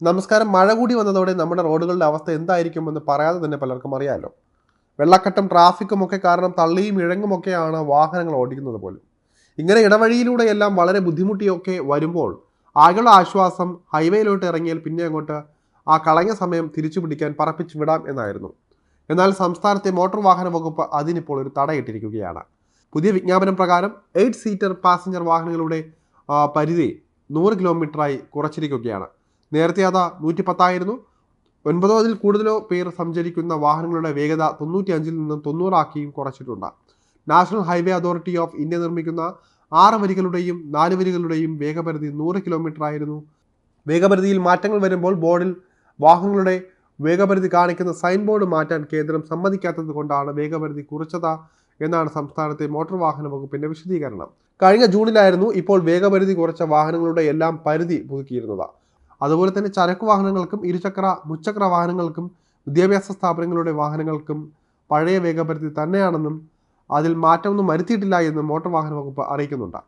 നമസ്കാരം. മഴ കൂടി വന്നതോടെ നമ്മുടെ റോഡുകളുടെ അവസ്ഥ എന്തായിരിക്കുമെന്ന് പറയാതെ തന്നെ പലർക്കും അറിയാമല്ലോ വെള്ളക്കെട്ടും ട്രാഫിക്കും ഒക്കെ കാരണം തള്ളിയും ഇഴങ്ങുമൊക്കെയാണ് വാഹനങ്ങൾ ഓടിക്കുന്നത് പോലും. ഇങ്ങനെ ഇടവഴിയിലൂടെയെല്ലാം വളരെ ബുദ്ധിമുട്ടിയൊക്കെ വരുമ്പോൾ ആകെയുള്ള ആശ്വാസം ഹൈവേയിലോട്ട് ഇറങ്ങിയാൽ പിന്നെ അങ്ങോട്ട് ആ കളഞ്ഞ സമയം തിരിച്ചു പിടിക്കാൻ പറപ്പിച്ചു വിടാം എന്നായിരുന്നു. എന്നാൽ സംസ്ഥാനത്തെ മോട്ടോർ വാഹന വകുപ്പ് അതിനിപ്പോൾ ഒരു തടയിട്ടിരിക്കുകയാണ്. പുതിയ വിജ്ഞാപനം പ്രകാരം എയ്റ്റ് സീറ്റർ പാസഞ്ചർ വാഹനങ്ങളുടെ പരിധി നൂറ് കിലോമീറ്ററായി കുറച്ചിരിക്കുകയാണ്. നേരത്തെ അതാ നൂറ്റി പത്തായിരുന്നു ഒൻപതോ അതിൽ കൂടുതലോ പേർ സഞ്ചരിക്കുന്ന വാഹനങ്ങളുടെ വേഗത തൊണ്ണൂറ്റി അഞ്ചിൽ നിന്നും തൊണ്ണൂറാക്കിയും കുറച്ചിട്ടുണ്ട്. National highway authority of India നിർമ്മിക്കുന്ന ആറ് വരികളുടെയും നാല് വരികളുടെയും വേഗപരിധി നൂറ് കിലോമീറ്റർ ആയിരുന്നു. വേഗപരിധിയിൽ മാറ്റങ്ങൾ വരുമ്പോൾ ബോർഡിൽ വാഹനങ്ങളുടെ വേഗപരിധി കാണിക്കുന്ന സൈൻ ബോർഡ് മാറ്റാൻ കേന്ദ്രം സമ്മതിക്കാത്തത് കൊണ്ടാണ് വേഗപരിധി കുറച്ചത് എന്നാണ് സംസ്ഥാനത്തെ മോട്ടോർ വാഹന വകുപ്പിന്റെ വിശദീകരണം. കഴിഞ്ഞ ജൂണിലായിരുന്നു ഇപ്പോൾ വേഗപരിധി കുറച്ച വാഹനങ്ങളുടെ എല്ലാം പരിധി പുതുക്കിയിരുന്നത്. അതുപോലെ തന്നെ ചരക്ക് വാഹനങ്ങൾക്കും ഇരുചക്ര മുച്ചക്ര വാഹനങ്ങൾക്കും വിദ്യാഭ്യാസ സ്ഥാപനങ്ങളുടെ വാഹനങ്ങൾക്കും പഴയ വേഗപരിധി തന്നെയാണെന്നും അതിൽ മാറ്റമൊന്നും വരുത്തിയിട്ടില്ല എന്നും മോട്ടോർ വാഹന വകുപ്പ് അറിയിക്കുന്നുണ്ട്.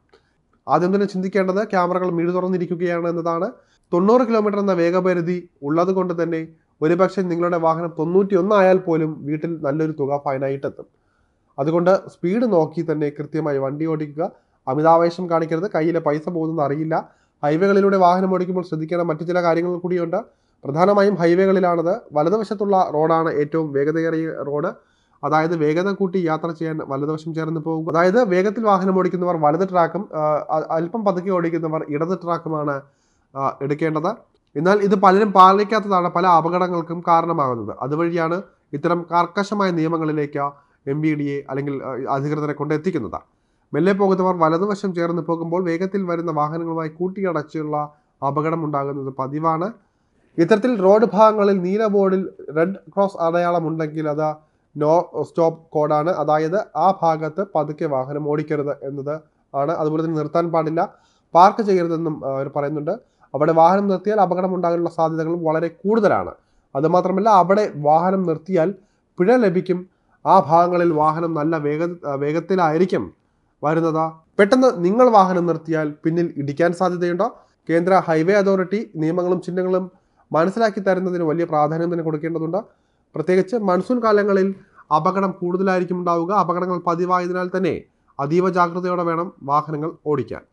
ആദ്യം തന്നെ ചിന്തിക്കേണ്ടത് ക്യാമറകൾ മിഴു തുറന്നിരിക്കുകയാണ് എന്നതാണ്. തൊണ്ണൂറ് കിലോമീറ്റർ എന്ന വേഗപരിധി ഉള്ളത് കൊണ്ട് തന്നെ ഒരുപക്ഷെ നിങ്ങളുടെ വാഹനം തൊണ്ണൂറ്റി ഒന്നായാൽ പോലും വീട്ടിൽ നല്ലൊരു തുക ഫൈനായിട്ടെത്തും അതുകൊണ്ട് സ്പീഡ് നോക്കി തന്നെ കൃത്യമായി വണ്ടി ഓടിക്കുക. അമിതാവേശം കാണിക്കരുത്. കയ്യിലെ പൈസ പോകുന്നത് അറിയില്ല. ഹൈവേകളിലൂടെ വാഹനം ഓടിക്കുമ്പോൾ ശ്രദ്ധിക്കേണ്ട മറ്റു ചില കാര്യങ്ങൾ കൂടിയുണ്ട്. പ്രധാനമായും ഹൈവേകളിലാണത്. വലതുവശത്തുള്ള റോഡാണ് ഏറ്റവും വേഗതയേറിയ റോഡ്. അതായത് വേഗത കൂട്ടി യാത്ര ചെയ്യാൻ വലതുവശം ചേർന്ന് പോകും. അതായത് വേഗത്തിൽ വാഹനം ഓടിക്കുന്നവർ വലത് ട്രാക്കും അല്പം പതുക്കെ ഓടിക്കുന്നവർ ഇടത് ട്രാക്കുമാണ് എടുക്കേണ്ടത്. എന്നാൽ ഇത് പലരും പാലിക്കാത്തതാണ് പല അപകടങ്ങൾക്കും കാരണമാകുന്നത്. അതുവഴിയാണ് ഇത്തരം കർക്കശമായ നിയമങ്ങളിലേക്ക് എം ബി ഡി എ അല്ലെങ്കിൽ അധികൃതരെ കൊണ്ടെത്തിക്കുന്നത് മെല്ലെ പോകുന്നവർ വലതുവശം ചേർന്ന് പോകുമ്പോൾ വേഗത്തിൽ വരുന്ന വാഹനങ്ങളുമായി കൂട്ടിയടച്ചുള്ള അപകടം ഉണ്ടാകുന്നത് പതിവാണ്. ഇത്തരത്തിൽ റോഡ് ഭാഗങ്ങളിൽ നീല ബോർഡിൽ റെഡ് ക്രോസ് അടയാളം ഉണ്ടെങ്കിൽ അത് നോ സ്റ്റോപ്പ് കോഡാണ്. അതായത് ആ ഭാഗത്ത് പതുക്കെ വാഹനം ഓടിക്കരുത് എന്നത് ആണ്. അതുപോലെ തന്നെ നിർത്താൻ പാടില്ല. പാർക്ക് ചെയ്യരുതെന്നും അവർ പറയുന്നുണ്ട്. അവിടെ വാഹനം നിർത്തിയാൽ അപകടം ഉണ്ടാകാനുള്ള സാധ്യതകളും വളരെ കൂടുതലാണ്. അതുമാത്രമല്ല അവിടെ വാഹനം നിർത്തിയാൽ പിഴ ലഭിക്കും. ആ ഭാഗങ്ങളിൽ വാഹനം നല്ല വേഗ വേഗത്തിലായിരിക്കും. വരുന്നത്. പെട്ടെന്ന് നിങ്ങൾ വാഹനം നിർത്തിയാൽ പിന്നിൽ ഇടിക്കാൻ സാധ്യതയുണ്ടോ? കേന്ദ്ര ഹൈവേ അതോറിറ്റി നിയമങ്ങളും ചിഹ്നങ്ങളും മനസ്സിലാക്കി തരുന്നതിന് വലിയ പ്രാധാന്യം തന്നെ കൊടുക്കേണ്ടതുണ്ട്. പ്രത്യേകിച്ച് മൺസൂൺ കാലങ്ങളിൽ അപകടം കൂടുതലായിരിക്കും ഉണ്ടാവുക. അപകടങ്ങൾ പതിവായതിനാൽ തന്നെ അതീവ ജാഗ്രതയോടെ വേണം വാഹനങ്ങൾ ഓടിക്കാൻ.